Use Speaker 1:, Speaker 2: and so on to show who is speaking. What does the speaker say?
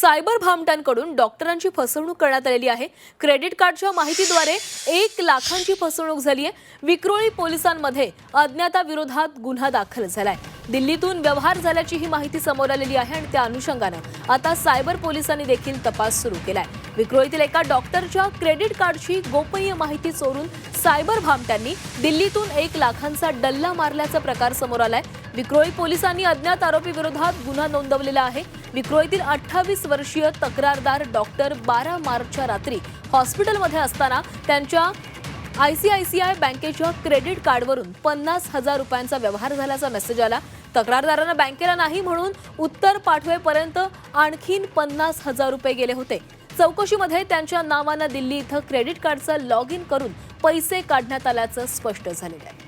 Speaker 1: Cyber भामट्यांकडून डॉक्टरांची फसवणूक करण्यात आलेली आहे. क्रेडिट कार्डच्या माहितीद्वारे एक लाखांची फसवणूक झाली आहे. विक्रोळी पोलिसांमध्ये अज्ञाताविरोधात गुन्हा दाखल झालाय. दिल्लीतून व्यवहार झाल्याची ही माहिती समोर आलेली आहे आणि त्या अनुषंगानं आता सायबर पोलिसांनी देखील तपास सुरू केलाय. विक्रोळीतील एका डॉक्टरच्या क्रेडिट कार्डची गोपनीय माहिती चोरून सायबर भामट्यांनी दिल्लीतून एक लाखांचा डल्ला मारल्याचा प्रकार समोर आलाय. विक्रोळी पोलिसांनी अज्ञात आरोपी विरोधात गुन्हा नोंदवलेला आहे. विक्रोळीतील अठ्ठावीस वर्षीय तक्रारदार डॉक्टर बारा मार्चच्या रात्री हॉस्पिटलमध्ये असताना त्यांच्या I C I C I बँकेच्या क्रेडिट कार्डवरून पन्नास हजार रुपयांचा व्यवहार झाल्याचा मेसेज आला. तक्रारदारानं बँकेला नाही म्हणून उत्तर पाठवेपर्यंत आणखीन पन्नास हजार रुपये गेले होते. चौकशीमध्ये त्यांच्या नावानं दिल्ली इथं क्रेडिट कार्डचं लॉग इन करून पैसे काढण्यात आल्याचं स्पष्ट झालेलं आहे.